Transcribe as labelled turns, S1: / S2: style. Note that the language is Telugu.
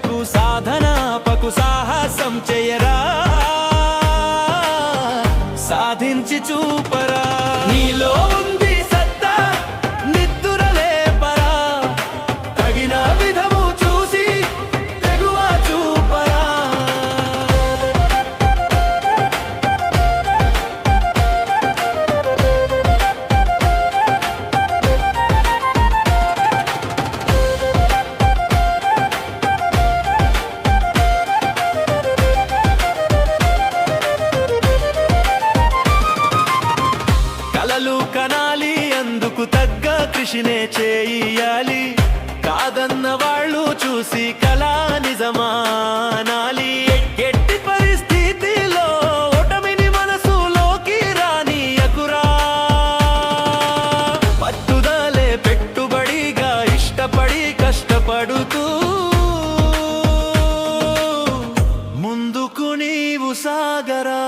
S1: సాధనకు సాధన పకు సాహసం చేయరా? సాధించి చూప కృషినే చేయాలి కాదన్న వాళ్ళు చూసి కళా నిజమానాలి. ఎట్టి పరిస్థితిలో ఓటమిని మనసులోకి రాని అకురా పట్టుదలే పెట్టుబడిగా ఇష్టపడి కష్టపడుతూ ముందుకు నీవు సాగరా.